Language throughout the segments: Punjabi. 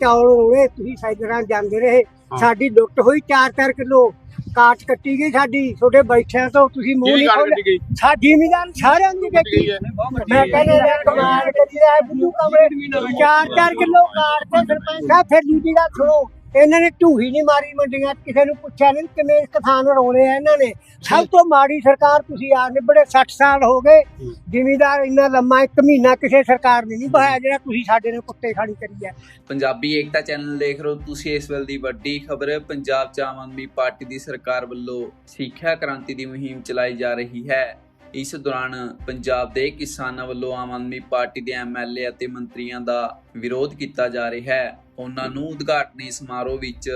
ਚੌਲ ਰੋਲੇ ਤੁਸੀਂ ਸਾਈਡਰਾਂ ਜਾਂਦੇ ਰਹੇ। ਸਾਡੀ ਲੁੱਟ ਹੋਈ 4-4 ਕਿਲੋ। ਕਾਟ ਕੱਟੀ ਗਈ ਸਾਡੀ ਤੁਹਾਡੇ ਬੈਠਿਆਂ ਤੋਂ ਤੁਸੀਂ ਮੂੰਹ ਨਹੀਂ ਗਈ? ਸਾਡੀ ਜ਼ਿਮੀਦਾਰ ਸਾਰਿਆਂ ਦੀ ਕੱਟੀ ਕੱਟੀ। ਗਈ ਹੈ। ਮੈਂ ਕਹਿੰਦਾ ਯਾਰ ਕਮਾਲ ਕਰੀ ਹੈ ਬੁੱਲੂ ਕਮਰੇ 4-4 ਕਿਲੋ ਕਾਟ ਤੇ ਸਰਪੰਚ ਫਿਰ ਦੂਜੀ ਦਾ ਸੁਣੋ। ਇਹਨਾਂ ਨੇ ਢੂਹੀ ਨਹੀਂ ਮਾਰੀ ਮੰਡੀਆਂ ਕਿਸੇ ਨੂੰ ਪੁੱਛਿਆ ਨਹੀਂ ਕਿਵੇਂ ਕਿਸਾਨ ਰੋਲੇ ਆ ਇਹਨਾਂ ਨੇ। ਸਭ ਤੋਂ ਮਾੜੀ ਸਰਕਾਰ ਤੁਸੀਂ ਆ ਨਿਬੜੇ 60 ਸਾਲ ਹੋ ਗਏ। ਜ਼ਿਮੀਦਾਰ ਇੰਨਾ ਲੰਮਾ ਇੱਕ ਮਹੀਨਾ ਕਿਸੇ ਸਰਕਾਰ ਨੇ ਨਹੀਂ ਬਹਾਇਆ ਜਿਹੜਾ ਤੁਸੀਂ ਸਾਡੇ ਨਾਲ ਕੁੱਤੇ ਖਾਣੀ ਕਰੀ ਹੈ ਪੰਜਾਬੀ ਏਕਤਾ ਚੈਨਲ ਦੇਖ ਰਹੇ ਹੋ ਤੁਸੀਂ ਇਸ ਵੇਲੇ ਦੀ ਵੱਡੀ ਖਬਰ। ਪੰਜਾਬ 'ਚ ਆਮ ਆਦਮੀ ਪਾਰਟੀ ਦੀ ਸਰਕਾਰ ਵੱਲੋਂ ਸਿੱਖਿਆ ਕ੍ਰਾਂਤੀ ਦੀ ਮੁਹਿੰਮ ਚਲਾਈ ਜਾ ਰਹੀ ਹੈ। ਇਸ ਦੌਰਾਨ ਪੰਜਾਬ ਦੇ ਕਿਸਾਨਾਂ ਵੱਲੋਂ ਆਮ ਆਦਮੀ ਪਾਰਟੀ ਦੇ ਐਮਐਲਏ ਅਤੇ ਮੰਤਰੀਆਂ ਦਾ ਵਿਰੋਧ ਕੀਤਾ ਜਾ ਰਿਹਾ ਹੈ। ਉਹਨਾਂ ਨੂੰ ਉਦਘਾਟਨੀ ਸਮਾਰੋਹ ਵਿੱਚ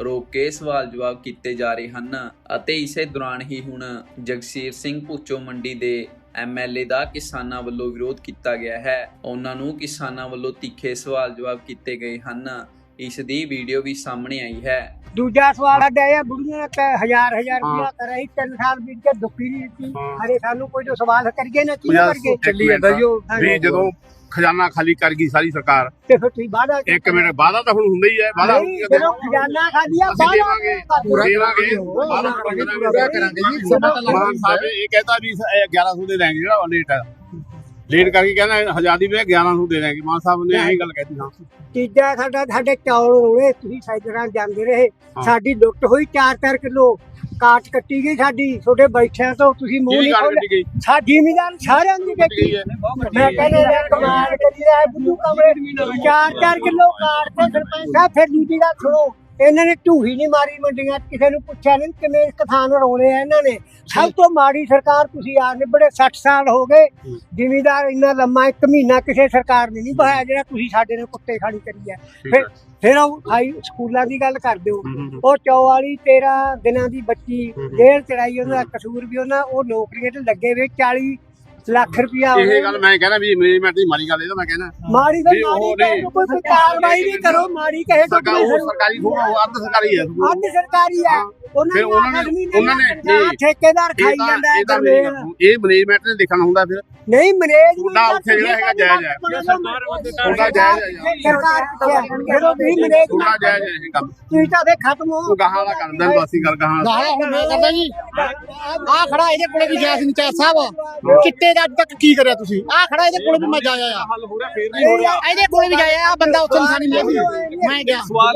ਰੋਕ ਕੇ ਸਵਾਲ ਜਵਾਬ ਕੀਤੇ ਜਾ ਰਹੇ ਹਨ ਅਤੇ ਇਸੇ ਦੌਰਾਨ ਹੀ ਹੁਣ ਜਗਸੀਰ ਸਿੰਘ ਭੁੱਚੋ ਮੰਡੀ ਦੇ ਐਮਐਲਏ ਦਾ ਕਿਸਾਨਾਂ ਵੱਲੋਂ ਵਿਰੋਧ ਕੀਤਾ ਗਿਆ ਹੈ। ਉਹਨਾਂ ਨੂੰ ਕਿਸਾਨਾਂ ਵੱਲੋਂ ਤਿੱਖੇ ਸਵਾਲ ਜਵਾਬ ਕੀਤੇ ਗਏ ਹਨ। ਇਸ ਦੀ ਵੀਡੀਓ ਵੀ ਸਾਹਮਣੇ ਆਈ ਹੈ। ਦੂਜਾ ਸਵਾਲ ਸਾਡਾ ਇਹ ਆ, ਬੁੜੀਆਂ ਤੇ ਹਜ਼ਾਰ ਹਜ਼ਾਰ ਰੁਪਇਆ ਕਰ ਰਹੀ ਤਿੰਨ ਸਾਲ ਬੀਤ ਕੇ ਦੁੱਖੀ ਨਹੀਂ ਦਿੱਤੀ। ਹਰੇ ਸਾਨੂੰ ਕੋਈ ਜੋ ਸਵਾਲ ਕਰੀਏ ਨਾ ਕੀ ਕਰਕੇ ਚੱਲੀ ਜਾਂਦਾ ਜੀ। ਉਹ ਵੀ ਜਦੋਂ ਖਜ਼ਾਨਾ ਖਾਲੀ ਕਰ ਗਈ ਸਾਰੀ ਸਰਕਾਰ ਤੇ ਫਿਰ ਤੁਸੀਂ ਵਾਦਾ ਇੱਕ ਮਿੰਟ ਵਾਦਾ ਤਾਂ ਹੁਣ ਹੁੰਦਾ ਹੀ ਹੈ ਵਾਦਾ ਨਹੀਂ, ਜਦੋਂ ਖਜ਼ਾਨਾ ਖਾਲੀ ਆ ਅਸੀਂ ਵਾਅਦਾ ਦੇਵਾਂਗੇ ਪੂਰਾ ਦੇਵਾਂਗੇ ਵਾਦਾ ਪੂਰਾ ਕਰਾਂਗੇ। ਜੀ ਮਾਨ ਸਾਹਿਬ ਇਹ ਕਹਿੰਦਾ ਵੀ ਇਹ 1100 ਦੇ ਦਾਂਗੇ ਜਿਹੜਾ ਲੇਟ ਹੈ ਲੇਟ ਕਰਕੇ ਕਹਿੰਦਾ ਆਜ਼ਾਦੀ ਵੇ 1100 ਦੇ ਦਾਂਗੇ ਮਾਨ ਸਾਹਿਬ ਨੇ ਇਹੀ ਗੱਲ ਕਹਿਤੀ ਹਾਂ ਤੀਜਾ ਸਾਡਾ ਸਾਡੇ ਚੌਲ ਰੋਲੇ ਤੁਸੀਂ ਸਾਈਡਰਾਂ ਜਾਂਦੇ ਰਹੇ। ਸਾਡੀ ਲੁੱਟ ਹੋਈ 4-4 ਕਿਲੋ। ਕਾਟ ਕੱਟੀ ਗਈ ਸਾਡੀ ਤੁਹਾਡੇ ਬੈਠਿਆਂ ਤੋਂ ਤੁਸੀਂ ਮੂੰਹ ਨਹੀਂ ਗਈ। ਸਾਡੀ ਜ਼ਿਮੀਦਾਰ ਸਾਰਿਆਂ ਦੀ ਕੱਟੀ ਮੈਂ ਕਹਿੰਦਾ ਯਾਰ ਕਮਾਲ ਕਰੀ ਦਾ ਹੈ ਬੁੱਲੂ ਕਮਰੇ। 4-4 ਕਿਲੋ ਕਾਟ ਤੇ ਸਰਪੰਚ ਫਿਰ ਦੂਜੀ ਦਾ ਸੁਣੋ। ਇਹਨਾਂ ਨੇ ਢੂਹੀ ਨਹੀਂ ਮਾਰੀ ਮੰਡੀਆਂ ਕਿਸੇ ਨੂੰ ਪੁੱਛਿਆ ਨਹੀਂ ਕਿਵੇਂ ਕਿਸਾਨ ਰੋਲੇ ਆ ਇਹਨਾਂ ਨੇ। ਸਭ ਤੋਂ ਮਾੜੀ ਸਰਕਾਰ ਤੁਸੀਂ ਆ ਨਿਬੜੇ 60 ਸਾਲ ਹੋ ਗਏ। ਜ਼ਿਮੀਦਾਰ ਇੰਨਾ ਲੰਮਾ ਇੱਕ ਮਹੀਨਾ ਕਿਸੇ ਸਰਕਾਰ ਨੇ ਨਹੀਂ ਬਹਾਇਆ ਜਿਹੜਾ ਤੁਸੀਂ ਸਾਡੇ ਨਾਲ ਕੁੱਤੇ ਖਾਣੀ ਕਰੀ ਹੈ ਫਿਰ ਫਿਰ ਉਹ ਹਾਈ ਸਕੂਲਾਂ ਦੀ ਗੱਲ ਕਰ ਦਿਓ। ਉਹ ਚੌ ਵਾਲੀ 13 ਦਿਨਾਂ ਦੀ ਬੱਚੀ ਜੇਲ੍ਹ ਚੜਾਈ ਉਹਨਾਂ ਦਾ ਕਸੂਰ ਵੀ ਉਹਨਾਂ ਉਹ ਨੌਕਰੀਆਂ ਤੇ ਲੱਗੇ ਵੇ 40 ਲੱਖ ਰੁਪਇਆ ਇਹ ਗੱਲ ਮੈਂ ਕਹਿੰਦਾ ਵੀ ਮੈਨੇਜਮੈਂਟ ਦੀ ਮਾੜੀ ਗੱਲ ਇਹ ਤਾਂ ਮੈਂ ਕਹਿੰਦਾ ਮਾੜੀ ਤਾਂ ਵੀ ਉਹ ਮਾੜੀ ਨਹੀਂ। ਤਾਂ ਕੋਈ ਕਾਰਵਾਈ ਨਹੀਂ ਕਰੋ ਮਾੜੀ ਕਹੇ ਤਾਂ ਸਰਕਾਰ ਉਹ ਸਰਕਾਰੀ ਥੋੜਾ ਉਹ ਅੱਧ ਸਰਕਾਰੀ ਹੈ ਅੱਧ ਸਰਕਾਰੀ ਹੈ ਉਹਨਾਂ ਫਿਰ ਨੇ ਉਹਨਾਂ ਨੇ- ਉਹਨਾਂ ਨੇ- ਨਹੀਂ। ਠੇਕੇਦਾਰ ਇਹ ਖਾਈ ਤਾਂ ਜਾਂਦਾ ਹੈ ਇਹ ਤਾਂ ਗਰਮੇਲ। ਇਹ ਮੈਨੇਜਮੈਂਟ ਨੇ ਦੇਖਣਾ ਹੁੰਦਾ ਫਿਰ ਨਹੀਂ ਮੈਨੇਜਮੈਂਟ ਤੁਹਾਡਾ ਉੱਥੇ ਜਿਹੜਾ ਹੈਗਾ ਜਾਇਜ਼ ਹੈ। ਤੁਹਾਡਾ ਜਾਇਜ਼ ਹੈ ਜੀ। ਸਰਕਾਰ ਕਿੱਥੇ ਹੈ? ਜਦੋਂ ਤੁਸੀਂ ਮੈਨੇਜਮੈਂਟ ਥੋੜਾ ਜਾਇਜ਼ ਹੈ ਇਹ ਕੰਮ ਤੁਸੀਂ ਤਾਂ ਦੇ ਖਤਮ ਹੋ ਉਹ ਗਾਹਾਂ ਦਾ ਕਰਦਾ ਬਾਸੀ ਗੱਲ ਗਾਹਾਂ। ਗਾਹਾਂ ਹੁਣ ਮੈਂ ਕਰਦਾ ਜੀ ਆ ਖੜਾ ਇਹਦੇ ਕੋਲੇ ਵੀ ਗਿਆ ਸੀ ਨਿਚਾਰ ਸਾਹਿਬ ਚਿੱਟੇ ਦਾ ਅੱਜ ਤੱਕ ਕੀ ਕਰਿਆ ਤੁਸੀਂ? ਆ ਖੜਾ ਇਹਦੇ ਕੋਲੇ ਵੀ ਮੈਂ ਜਾਇਆ ਆ। ਹੱਲ ਹੋ ਰਿਹਾ ਫੇਰ ਨਹੀਂ ਹੋ ਰਿਹਾ। ਇਹਦੇ ਕੋਲੇ ਵੀ ਜਾਇਆ ਆ ਬੰਦਾ ਉੱਥੇ ਨਿਸ਼ਾਨੀ ਮੈਂ ਗਿਆ। ਸਵਾਲ